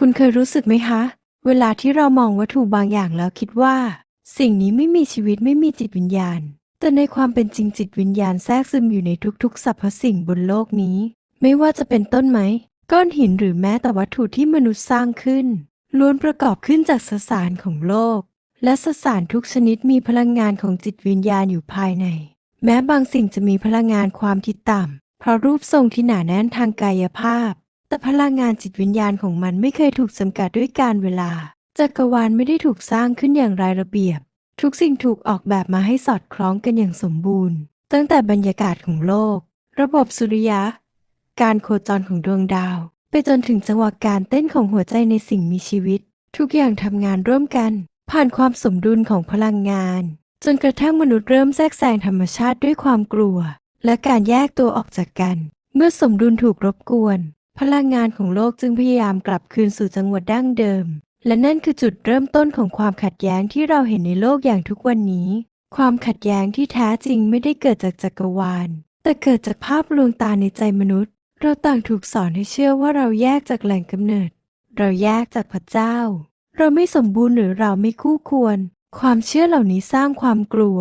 คุณเคยรู้สึกไหมคะ เวลาที่เรามองวัตถุบางอย่างแล้วคิดว่า สิ่งนี้ไม่มีชีวิตไม่มีจิตวิญญาณ แต่ในความเป็นจริงจิตวิญญาณแทรกซึมอยู่ในทุกๆสรรพสิ่งบนโลกนี้ ไม่ว่าจะเป็นต้นไม้ก้อนหินหรือแม้แต่วัตถุที่มนุษย์สร้างขึ้น ล้วนประกอบขึ้นจากสสารของโลก และสสารทุกชนิดมีพลังงานของจิตวิญญาณอยู่ภายใน แม้บางสิ่งจะมีพลังงานความที่ต่ำเพราะรูปทรงที่หนาแน่นทางกายภาพ แต่พลังงานจิตวิญญาณของมันไม่เคยถูกจำกัดด้วยการเวลา จักรวาลไม่ได้ถูกสร้างขึ้นอย่างไรระเบียบ ทุกสิ่งถูกออกแบบมาให้สอดคล้องกันอย่างสมบูรณ์ ตั้งแต่บรรยากาศของโลก ระบบสุริยะ การโคจรของดวงดาว ไปจนถึงจังหวะการเต้นของหัวใจในสิ่งมีชีวิต ทุกอย่างทำงานร่วมกัน ผ่านความสมดุลของพลังงาน จนกระทั่งมนุษย์เริ่มแทรกแซงธรรมชาติด้วยความกลัว และการแยกตัวออกจากกัน เมื่อสมดุลถูกรบกวน พลังงานของโลกจึงพยายามกลับคืนสู่จังหวะดั้งเดิม และนั่นคือจุดเริ่มต้นของความขัดแย้งที่เราเห็นในโลกอย่างทุกวันนี้ ความขัดแย้งที่แท้จริงไม่ได้เกิดจากจักรวาล แต่เกิดจากภาพลวงตาในใจมนุษย์ เราต่างถูกสอนให้เชื่อว่าเราแยกจากแหล่งกำเนิด เราแยกจากพระเจ้า เราไม่สมบูรณ์หรือเราไม่คู่ควร ความเชื่อเหล่านี้สร้างความกลัว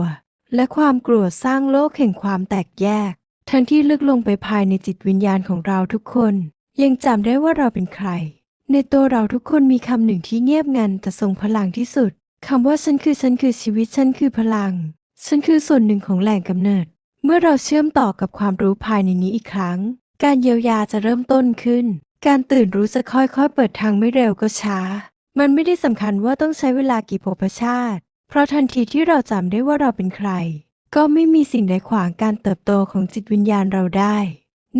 และความกลัวสร้างโลกแห่งความแตกแยก ทั้งที่ลึกลงไปภายในจิตวิญญาณของเราทุกคน ยังจำได้ว่าเราเป็นใคร ในตัวเราทุกคนมีคำหนึ่งที่เงียบงันแต่ทรงพลังที่สุดคำว่าฉันคือฉันคือชีวิตฉันคือพลัง ฉันคือส่วนหนึ่งของแหล่งกำเนิด เมื่อเราเชื่อมต่อกับความรู้ภายในนี้อีกครั้ง การเยียวยาจะเริ่มต้นขึ้น การตื่นรู้จะค่อยๆ เปิดทางไม่เร็วก็ช้า มันไม่ได้สำคัญว่าต้องใช้เวลากี่ภพชาติ เพราะทันทีที่เราจำได้ว่าเราเป็นใคร ก็ไม่มีสิ่งใดขวางการเติบโตของจิตวิญญาณเราได้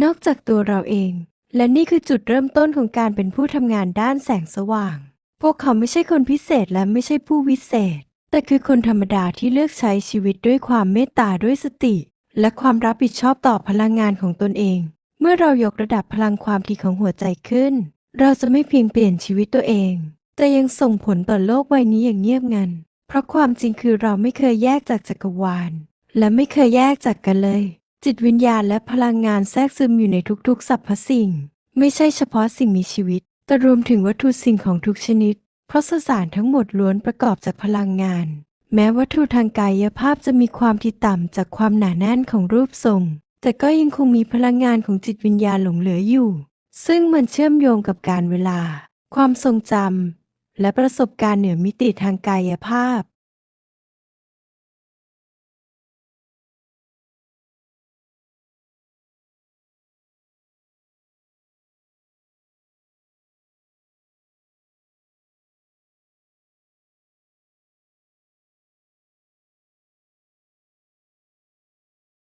นอกจากตัวเราเอง และนี่คือจุดเริ่มต้นของการเป็นผู้ทำงานด้านแสงสว่าง พวกเขาไม่ใช่คนพิเศษและไม่ใช่ผู้วิเศษ แต่คือคนธรรมดาที่เลือกใช้ชีวิตด้วยความเมตตาด้วยสติ และความรับผิดชอบต่อพลังงานของตนเอง เมื่อเรายกระดับพลังความถี่ของหัวใจขึ้น เราจะไม่เพียงเปลี่ยนชีวิตตัวเอง แต่ยังส่งผลต่อโลกใบนี้อย่างเงียบงัน เพราะความจริงคือเราไม่เคยแยกจากจักรวาล และไม่เคยแยกจากกันเลย จิตวิญญาณและพลังงานแทรกซึมอยู่ในทุกๆสรรพสิ่ง ไม่ใช่เฉพาะสิ่งมีชีวิต แต่รวมถึงวัตถุสิ่งของทุกชนิด เพราะสสารทั้งหมดล้วนประกอบจากพลังงาน แม้วัตถุทางกายภาพจะมีความที่ต่ำจากความหนาแน่นของรูปทรง แต่ก็ยังคงมีพลังงานของจิตวิญญาณหลงเหลืออยู่ ซึ่งมันเชื่อมโยงกับการเวลา ความทรงจำและประสบการณ์เหนือมิติทางกายภาพ